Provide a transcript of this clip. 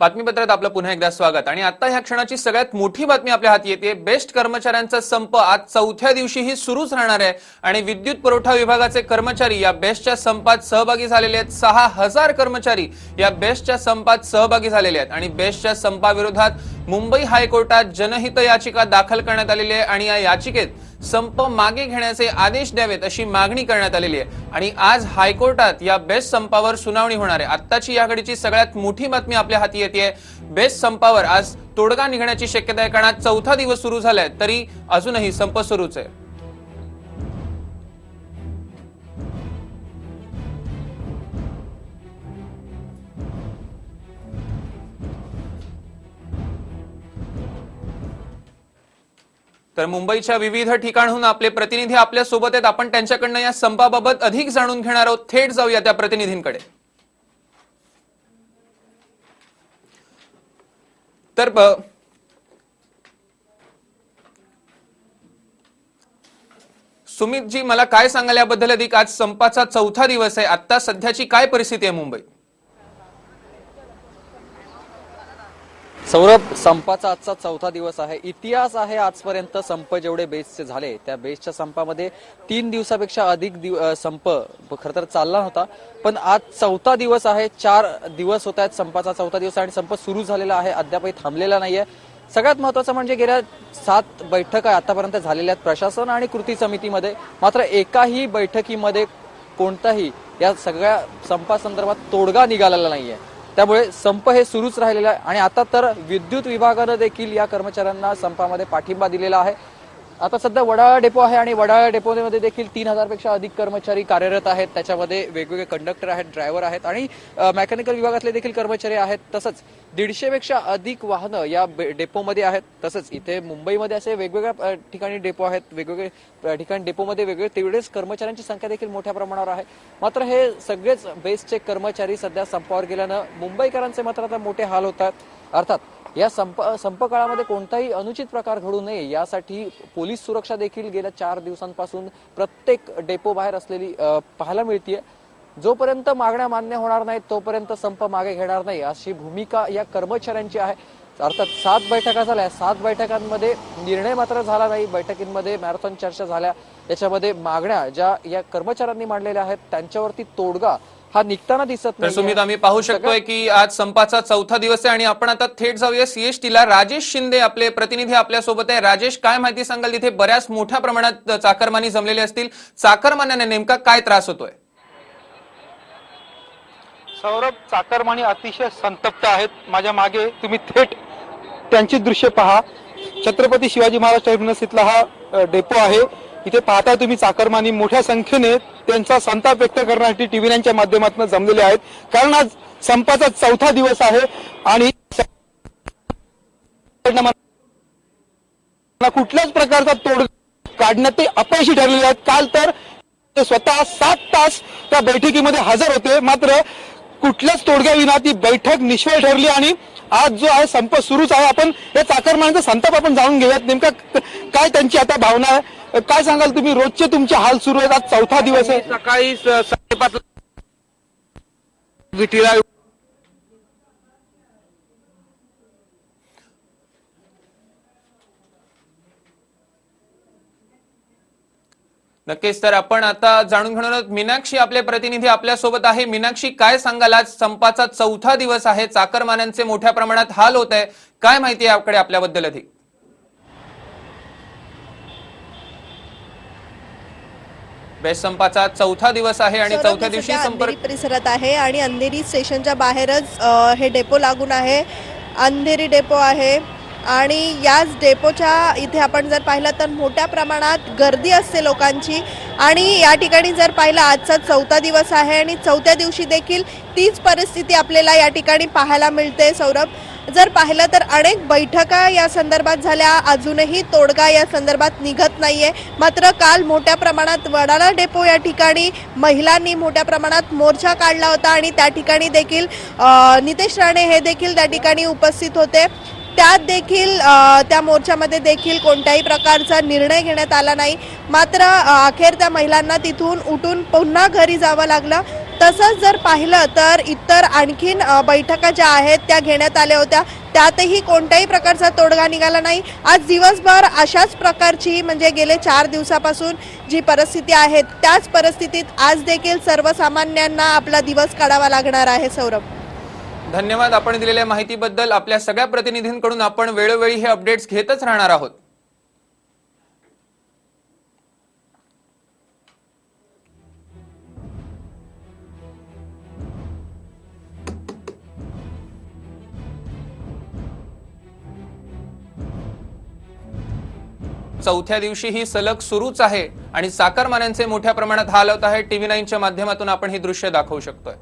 बातमीपत्रात आपलं पुन्हा एकदा स्वागत. आणि आता ह्या क्षणाची सगळ्यात मोठी बातमी आपल्या हाती येते. बेस्ट कर्मचाऱ्यांचा संप आज चौथ्या दिवशीही सुरूच राहणार आहे. आणि विद्युत पुरवठा विभागाचे कर्मचारी या बेस्टच्या संपात सहभागी झालेले आहेत. सहा हजार कर्मचारी या बेस्टच्या संपात सहभागी झालेले आहेत. आणि बेस्टच्या संपाविरोधात मुंबई हायकोर्टात जनहित याचिका दाखल करण्यात आलेली आहे. आणि या याचिकेत संप मागे घेण्याचे आदेश द्यावेत अशी मागणी करण्यात आलेली आहे. आणि आज हायकोर्टात या बेस्ट संपावर सुनावणी होणार आहे. आत्ताची या घडीची सगळ्यात मोठी बातमी आपल्या हाती येते बेस्ट संपावर आज तोडगा निघण्याची शक्यता आहे कारण आज चौथा दिवस सुरू झालाय. तरी अजूनही संप सुरूच आहे. तर मुंबईच्या विविध ठिकाणहून आपले प्रतिनिधी आपल्यासोबत आहेत. आपण त्यांच्याकडनं या संपाबाबत अधिक जाणून घेणार आहोत. थेट जाऊया त्या प्रतिनिधींकडे. तर ब- सुमितजी मला काय सांगाल याबद्दल अधिक? आज संपाचा चौथा दिवस आहे. आता सध्याची काय परिस्थिती आहे मुंबईत? सौरभ संपाचा आजचा चौथा दिवस आहे. इतिहास आहे आजपर्यंत संप जेवढे बेसचे झाले त्या बेसच्या संपामध्ये तीन दिवसापेक्षा अधिक दिव संप खर तर चालला नव्हता. पण आज चौथा दिवस आहे चार दिवस होत आहेत संपाचा चौथा दिवस आणि संप सुरू झालेला आहे अद्यापही थांबलेला नाहीये. सगळ्यात महत्वाचं म्हणजे गेल्या सात बैठका आतापर्यंत झालेल्या आहेत प्रशासन आणि कृती समितीमध्ये. मात्र एकाही बैठकीमध्ये कोणताही या सगळ्या संपासंदर्भात तोडगा निघालेला नाहीये. त्यामुळे संप हे सुरूच राहिलेलं आहे. आणि आता तर विद्युत विभागानं देखील या कर्मचाऱ्यांना संपामध्ये पाठिंबा दिलेला आहे. आता सध्या वडाळा डेपो आहे आणि वडाळा डेपोमध्ये देखील तीन हजारपेक्षा अधिक कर्मचारी कार्यरत आहेत. त्याच्यामध्ये वेगवेगळे कंडक्टर आहेत ड्रायव्हर आहेत आणि मेकॅनिकल विभागातले देखील कर्मचारी आहेत. तसंच दीडशे पेक्षा अधिक वाहनं या बे- डेपोमध्ये आहेत. तसंच इथे मुंबईमध्ये असे वेगवेगळ्या ठिकाणी डेपो आहेत. वेगवेगळे ठिकाणी डेपोमध्ये वेगवेगळे तेवढेच कर्मचाऱ्यांची संख्या देखील मोठ्या प्रमाणावर आहे. मात्र हे सगळेच बेस्टचे कर्मचारी सध्या संपावर गेल्यानं मुंबईकरांचे मात्र आता मोठे हाल होतात. अर्थात या संप संप काळामध्ये कोणताही अनुचित प्रकार घडू नये यासाठी पोलीस सुरक्षा देखील गेल्या चार दिवसांपासून प्रत्येक डेपो बाहेर असलेली पाहायला मिळतीये. जोपर्यंत मागण्या मान्य होणार नाहीत तोपर्यंत संप मागे घेणार नाही. अशी भूमिका या कर्मचाऱ्यांची आहे. अर्थात सात बैठका झाल्या. सात बैठकांमध्ये निर्णय मात्र झाला नाही. बैठकींमध्ये मॅरेथॉन चर्चा झाल्या. याच्यामध्ये मागण्या ज्या या कर्मचाऱ्यांनी मांडलेल्या आहेत त्यांच्यावरती तोडगा हा निघताना दिसत नाही सुमित आम्ही पाहू शकतोय की आज संपाचा चौथा दिवस आहे आणि आपण आता थेट जाऊया सीएसटीला राजेश शिंदे आपले प्रतिनिधी आपल्यासोबत आहे. राजेश काय माहिती सांगाल? तिथे बऱ्याच मोठ्या प्रमाणात चाकरमानी जमलेले असतील. चाकरमान्याने नेमका काय त्रास होतोय? सौरभ चाकरमानी अतिशय संतप्त आहेत. माझ्या मागे तुम्ही थेट त्यांची दृश्य पहा. छत्रपती शिवाजी महाराज टर्मिनस इथला हा डेपो आहे. इथे पाहता तुम्ही चाकरमानी. मोठ्या संख्येने त्यांचा संताप व्यक्त करण्यासाठी टीव्ही नाईनच्या माध्यमातून जमलेले आहेत. कारण आज संपाचा चौथा दिवस आहे आणि कुठल्याच प्रकारचा तोड काढण्यात ते अपयशी ठरलेले आहेत. काल तर ते स्वतः सात तास त्या बैठकीमध्ये हजर होते. मात्र कुठल्याच तोडग्याविना ती बैठक निष्फळ ठरली आणि आज जो आहे संप सुरूच आहे. आपण या चाकरमान्यांचा संताप आपण जाणून घेऊयात. नेमका काय त्यांची आता भावना आहे? काय सांगाल तुम्ही? रोजचे तुमचे हाल सुरू आहेत. आज चौथा दिवस आहे. सकाळी साडेपाच विटीला नक्कीच तर आपण आता जाणून घेणार आहोत मीनाक्षी आपले प्रतिनिधी आपल्यासोबत आहे. मीनाक्षी काय सांगाल आज? संपाचा चौथा दिवस आहे चाकरमान्यांचे मोठ्या प्रमाणात हाल होत आहे. काय माहिती आहे आपल्याकडे आपल्याबद्दल अधिक? बेस्ट संपाचा चौथा दिवस आहे आणि चौथ्या दिवशी संपर्क परिसरात आहे आणि अंधेरी स्टेशनच्या बाहेरच हे डेपो लागून आहे. अंधेरी डेपो आहे. आणि याच डेपोच्या इथे आपण जर पाहिलं तर मोठ्या प्रमाणात गर्दी असते लोकांची. आणि या ठिकाणी जर पाहिलं आजचा चौथा दिवस आहे आणि चौथ्या दिवशी देखील तीच परिस्थिती आपल्याला या ठिकाणी पाहायला मिळते सौरभ. जर पाहिलं तर अनेक बैठका या संदर्भात झाल्या अजूनही तोडगा या संदर्भात निघत नाही आहे मात्र काल मोठ्या प्रमाणात वडाला डेपो या ठिकाणी महिलांनी मोठ्या प्रमाणात मोर्चा काढला होता आणि त्या ठिकाणी देखील नितेश राणे हे देखील त्या ठिकाणी उपस्थित होते. त्यात देखील त्या मोर्चामध्ये देखील कोणत्याही प्रकारचा निर्णय घेण्यात आला नाही. मात्र अखेर त्या महिलांना तिथून उठून पुन्हा घरी जावं लागलं. तसंच जर पाहिलं तर इतर आणखीन बैठका ज्या आहेत त्या घेण्यात आल्या होत्या. त्यातही कोणत्याही प्रकारचा तोडगा निघाला नाही. आज दिवसभर अशाच प्रकारची म्हणजे गेले चार दिवसापासून जी परिस्थिती आहे त्याच परिस्थितीत आज देखील सर्वसामान्यांना आपला दिवस काढावा लागणार आहे सौरभ. धन्यवाद आपण दिलेल्या माहितीबद्दल आपल्या सगळ्या प्रतिनिधींकडून आपण वेळोवेळी हे अपडेट्स घेतच राहणार आहोत. चौथ्या दिवशी ही सलग सुरूच आहे आणि चाकरमान्यांचे मोठ्या प्रमाणात हाल होत आहे. टीव्ही नाईनच्या माध्यमातून आपण ही दृश्य दाखवू शकतोय.